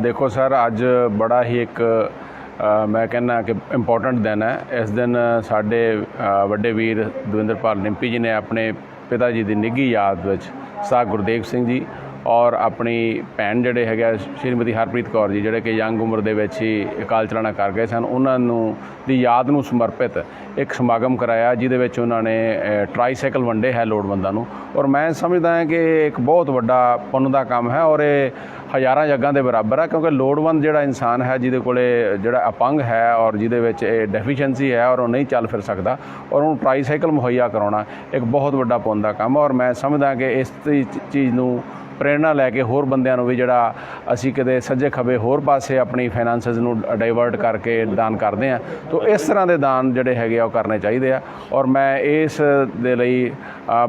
ਦੇਖੋ ਸਰ, ਅੱਜ ਬੜਾ ਹੀ ਇੱਕ ਮੈਂ ਕਹਿੰਦਾ ਕਿ ਇੰਪੋਰਟੈਂਟ ਦਿਨ ਹੈ। ਇਸ ਦਿਨ ਸਾਡੇ ਵੱਡੇ ਵੀਰ ਦਵਿੰਦਰਪਾਲ ਨਿੰਪੀ ਜੀ ਨੇ ਆਪਣੇ ਪਿਤਾ ਜੀ ਦੀ ਨਿੱਘੀ ਯਾਦ ਵਿੱਚ ਸਾਹ ਗੁਰਦੇਵ ਸਿੰਘ ਜੀ ਔਰ ਆਪਣੀ ਭੈਣ ਜਿਹੜੇ ਹੈਗਾ ਸ਼੍ਰੀਮਤੀ ਹਰਪ੍ਰੀਤ ਕੌਰ ਜੀ ਜਿਹੜੇ ਕਿ ਯੰਗ ਉਮਰ ਦੇ ਵਿੱਚ ਹੀ ਅਕਾਲ ਚਲਾਣਾ ਕਰ ਗਏ ਸਨ ਉਹਨਾਂ ਨੂੰ ਦੀ ਯਾਦ ਨੂੰ ਸਮਰਪਿਤ ਇੱਕ ਸਮਾਗਮ ਕਰਾਇਆ ਜਿਹਦੇ ਵਿੱਚ ਉਹਨਾਂ ਨੇ ਅ, ਟਰਾਈਸਾਈਕਲ ਵੰਡੇ ਹੈ ਲੋੜਵੰਦਾਂ ਨੂੰ। ਔਰ ਮੈਂ ਸਮਝਦਾ ਹਾਂ ਕਿ ਇਹ ਇੱਕ ਬਹੁਤ ਵੱਡਾ ਪੁੰਨ ਦਾ ਕੰਮ ਹੈ ਔਰ ਇਹ ਹਜ਼ਾਰਾਂ ਜੱਗਾਂ ਦੇ ਬਰਾਬਰ ਹੈ ਕਿਉਂਕਿ ਲੋੜਵੰਦ ਜਿਹੜਾ ਇਨਸਾਨ ਹੈ ਜਿਹਦੇ ਕੋਲੇ ਜਿਹੜਾ ਅਪੰਗ ਹੈ ਔਰ ਜਿਹਦੇ ਵਿੱਚ ਇਹ ਡੈਫੀਸ਼ੀਐਂਸੀ ਹੈ ਔਰ ਉਹ ਨਹੀਂ ਚੱਲ ਫਿਰ ਸਕਦਾ ਔਰ ਉਹਨੂੰ ਟਰਾਈਸਾਈਕਲ ਮੁਹੱਈਆ ਕਰਾਉਣਾ ਇੱਕ ਬਹੁਤ ਵੱਡਾ ਪੁੰਨ ਦਾ ਕੰਮ ਔਰ ਮੈਂ ਸਮਝਦਾ ਕਿ ਇਸ ਚੀਜ਼ ਨੂੰ ਪ੍ਰੇਰਣਾ ਲੈ ਕੇ ਹੋਰ ਬੰਦਿਆਂ ਨੂੰ ਵੀ ਜਿਹੜਾ ਅਸੀਂ ਕਿਤੇ ਸੱਜੇ ਖੱਬੇ ਹੋਰ ਪਾਸੇ ਆਪਣੀ ਫਾਈਨਾਂਸਸ ਨੂੰ ਡਾਈਵਰਟ ਕਰਕੇ ਦਾਨ ਕਰਦੇ ਆ ਤਾਂ ਇਸ ਤਰ੍ਹਾਂ ਦੇ ਦਾਨ ਜਿਹੜੇ ਹੈਗੇ ਆ ਉਹ ਕਰਨੇ ਚਾਹੀਦੇ ਆ। ਔਰ ਮੈਂ ਇਸ ਦੇ ਲਈ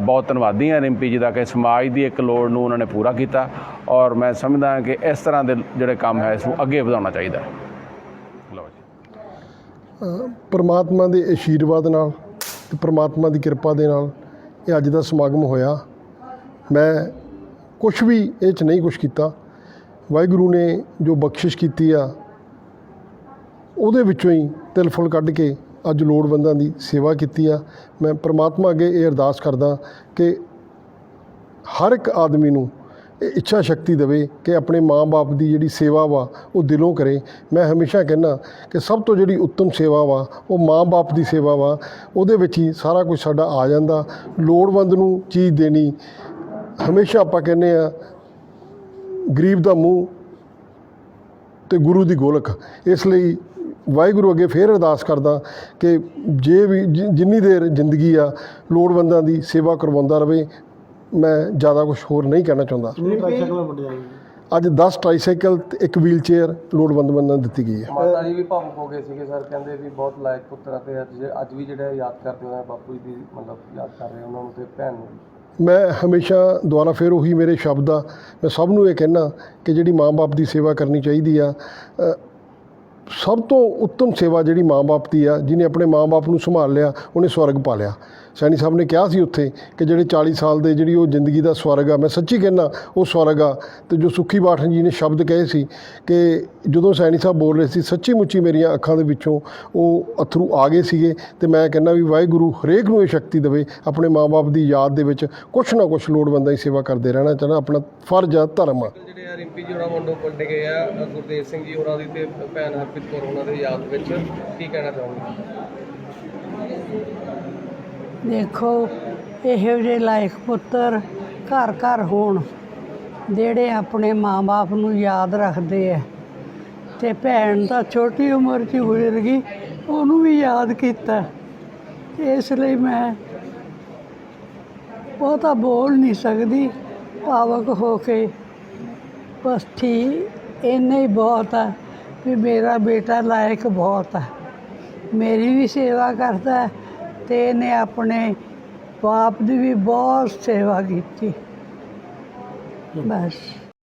ਬਹੁਤ ਧੰਨਵਾਦੀ ਹਾਂ ਰਿੰਪੀ ਜੀ ਦਾ ਕਿ ਸਮਾਜ ਦੀ ਇੱਕ ਲੋੜ ਨੂੰ ਉਹਨਾਂ ਨੇ ਪੂਰਾ ਕੀਤਾ। ਔਰ ਮੈਂ ਸਮਝਦਾ ਹਾਂ ਕਿ ਇਸ ਤਰ੍ਹਾਂ ਦੇ ਜਿਹੜੇ ਕੰਮ ਹੈ, ਇਸ ਨੂੰ ਅੱਗੇ ਵਧਾਉਣਾ ਚਾਹੀਦਾ ਹੈ। ਪਰਮਾਤਮਾ ਦੇ ਆਸ਼ੀਰਵਾਦ ਨਾਲ ਤੇ ਪਰਮਾਤਮਾ ਦੀ ਕਿਰਪਾ ਦੇ ਨਾਲ ਇਹ ਅੱਜ ਦਾ ਸਮਾਗਮ ਹੋਇਆ। ਮੈਂ ਕੁਝ ਵੀ ਇਹ ਚ ਨਹੀਂ ਕੁਝ ਕੀਤਾ। ਵਾਹਿਗੁਰੂ ਨੇ ਜੋ ਬਖਸ਼ਿਸ਼ ਕੀਤੀ ਆ, ਉਹਦੇ ਵਿੱਚੋਂ ਹੀ ਤਿਲ ਫੁੱਲ ਕੱਢ ਕੇ ਅੱਜ ਲੋੜਵੰਦਾਂ ਦੀ ਸੇਵਾ ਕੀਤੀ ਆ। ਮੈਂ ਪ੍ਰਮਾਤਮਾ ਅੱਗੇ ਇਹ ਅਰਦਾਸ ਕਰਦਾ ਕਿ ਹਰ ਇੱਕ ਆਦਮੀ ਨੂੰ ਇਹ ਇੱਛਾ ਸ਼ਕਤੀ ਦੇਵੇ ਕਿ ਆਪਣੇ ਮਾਂ-ਬਾਪ ਦੀ ਜਿਹੜੀ ਸੇਵਾ ਵਾ, ਉਹ ਦਿਲੋਂ ਕਰੇ। ਮੈਂ ਹਮੇਸ਼ਾ ਕਹਿੰਦਾ ਕਿ ਸਭ ਤੋਂ ਜਿਹੜੀ ਉੱਤਮ ਸੇਵਾ ਵਾ, ਉਹ ਮਾਂ-ਬਾਪ ਦੀ ਸੇਵਾ ਵਾ। ਉਹਦੇ ਵਿੱਚ ਹੀ ਸਾਰਾ ਕੁਝ ਸਾਡਾ ਆ ਜਾਂਦਾ। ਲੋੜਵੰਦ ਨੂੰ ਚੀਜ਼ ਦੇਣੀ ਹਮੇਸ਼ਾ ਆਪਾਂ ਕਹਿੰਦੇ ਆ ਗਰੀਬ ਦਾ ਮੂੰਹ ਤੇ ਗੁਰੂ ਦੀ ਗੋਲਕ। ਇਸ ਲਈ ਵਾਹਿਗੁਰੂ ਅੱਗੇ ਫੇਰ ਅਰਦਾਸ ਕਰਦਾ ਕਿ ਜੇ ਵੀ ਜਿੰਨੀ ਦੇਰ ਜ਼ਿੰਦਗੀ ਆ ਲੋੜਵੰਦਾਂ ਦੀ ਸੇਵਾ ਕਰਵਾਉਂਦਾ ਰਵੇ ਮੈਂ ਜ਼ਿਆਦਾ ਕੁਝ ਹੋਰ ਨਹੀਂ ਕਹਿਣਾ ਚਾਹੁੰਦਾ। ਅੱਜ 10 ਟ੍ਰਾਈਸਾਈਕਲ ਤੇ ਇੱਕ ਵੀਲ ਚੇਅਰ ਲੋੜਵੰਦ ਬੰਦਾਂ ਨੂੰ ਦਿੱਤੀ ਗਈ ਹੈ। ਮਾਤਾ ਜੀ ਵੀ ਭਾਵੁਕ ਹੋ ਗਏ ਸੀਗੇ ਸਰ ਕਹਿੰਦੇ ਵੀ ਬਹੁਤ ਲਾਇਕ ਪੁੱਤਰ ਆ ਤੇ ਅੱਜ ਅੱਜ ਵੀ ਜਿਹੜਾ ਯਾਦ ਕਰਦੇ ਹੋਏ ਬਾਪੂ ਜੀ ਦੀ ਮਤਲਬ ਯਾਦ ਕਰ ਰਹੇ ਉਹਨਾਂ ਨੂੰ ਤੇ ਭੈਣ ਨੂੰ। ਮੈਂ ਹਮੇਸ਼ਾ ਦੁਆਰਾ ਫਿਰ ਉਹੀ ਮੇਰੇ ਸ਼ਬਦ ਆ ਮੈਂ ਸਭ ਨੂੰ ਇਹ ਕਹਿਣਾ ਕਿ ਜਿਹੜੀ ਮਾਂ-ਬਾਪ ਦੀ ਸੇਵਾ ਕਰਨੀ ਚਾਹੀਦੀ ਆ ਸਭ ਤੋਂ ਉੱਤਮ ਸੇਵਾ ਜਿਹੜੀ ਮਾਂ-ਬਾਪ ਦੀ ਆ, ਜਿਹਨੇ ਆਪਣੇ ਮਾਂ-ਬਾਪ ਨੂੰ ਸੰਭਾਲ ਲਿਆ, ਉਹਨੇ ਸਵਰਗ ਪਾ ਲਿਆ। ਸੈਣੀ ਸਾਹਿਬ ਨੇ ਕਿਹਾ ਸੀ ਉੱਥੇ ਕਿ ਜਿਹੜੇ 40 ਸਾਲ ਦੇ ਜਿਹੜੀ ਉਹ ਜ਼ਿੰਦਗੀ ਦਾ ਸਵਰਗ ਆ, ਮੈਂ ਸੱਚੀ ਕਹਿੰਦਾ, ਉਹ ਸਵਰਗ ਆ। ਤੇ ਜੋ ਸੁੱਖੀ ਬਾਠਨ ਜੀ ਨੇ ਸ਼ਬਦ ਕਹੇ ਸੀ ਕਿ ਜਦੋਂ ਸੈਣੀ ਸਾਹਿਬ ਬੋਲ ਰਹੇ ਸੀ, ਸੱਚੀ ਮੁੱਚੀ ਮੇਰੀਆਂ ਅੱਖਾਂ ਦੇ ਵਿੱਚੋਂ ਉਹ ਅਥਰੂ ਆ ਗਏ ਸੀਗੇ, ਤੇ ਮੈਂ ਕਹਿੰਦਾ ਵੀ ਵਾਹਿਗੁਰੂ ਹਰੇਕ ਨੂੰ ਇਹ ਸ਼ਕਤੀ ਦੇਵੇ, ਆਪਣੇ ਮਾਂ-ਬਾਪ ਦੀ ਯਾਦ ਦੇ ਵਿੱਚ ਕੁਛ ਨਾ ਕੁਛ ਲੋੜਵੰਦਾਂ ਦੀ ਸੇਵਾ ਕਰਦੇ ਰਹਿਣਾ ਚਾਹਣਾ ਆਪਣਾ ਫਰਜ਼ ਆ, ਧਰਮ ਆ। ਜਿਹੜੇ ਆ ਰਿੰਪੀ ਜੀ ਹੋਰਾਂ ਮੁੰਡੋਂ ਪਲਟ ਗਏ ਆ ਗੁਰਦੇਵ ਸਿੰਘ ਜੀ ਹੋਰਾਂ ਦੀ ਤੇ ਭੈਣ ਹਰਪ੍ਰੀਤ ਕੌਰ ਉਹਨਾਂ ਦੀ ਯਾਦ ਵਿੱਚ ਕੀ ਕਹਿਣਾ ਚਾਹੁੰਦੇ ਦੇਖੋ, ਇਹੋ ਜਿਹੇ ਲਾਇਕ ਪੁੱਤਰ ਘਰ ਘਰ ਹੋਣ, ਜਿਹੜੇ ਆਪਣੇ ਮਾਂ-ਬਾਪ ਨੂੰ ਯਾਦ ਰੱਖਦੇ ਆ। ਤੇ ਭੈਣ ਤਾਂ ਛੋਟੀ ਉਮਰ 'ਚ ਹੀ ਗੁਜ਼ਰ ਗਈ, ਉਹਨੂੰ ਵੀ ਯਾਦ ਕੀਤਾ। ਇਸ ਲਈ ਮੈਂ ਬਹੁਤਾ ਬੋਲ ਨਹੀਂ ਸਕਦੀ ਭਾਵਕ ਹੋ ਕੇ। ਬਸ ਠੀਕ, ਇੰਨੇ ਹੀ ਬਹੁਤ ਆ ਵੀ ਮੇਰਾ ਬੇਟਾ ਲਾਇਕ ਬਹੁਤ ਆ। ਮੇਰੀ ਵੀ ਸੇਵਾ ਕਰਦਾ ਤੇ ਇਹਨੇ ਆਪਣੇ ਬਾਪ ਦੀ ਵੀ ਬਹੁਤ ਸੇਵਾ ਕੀਤੀ। ਬਸ।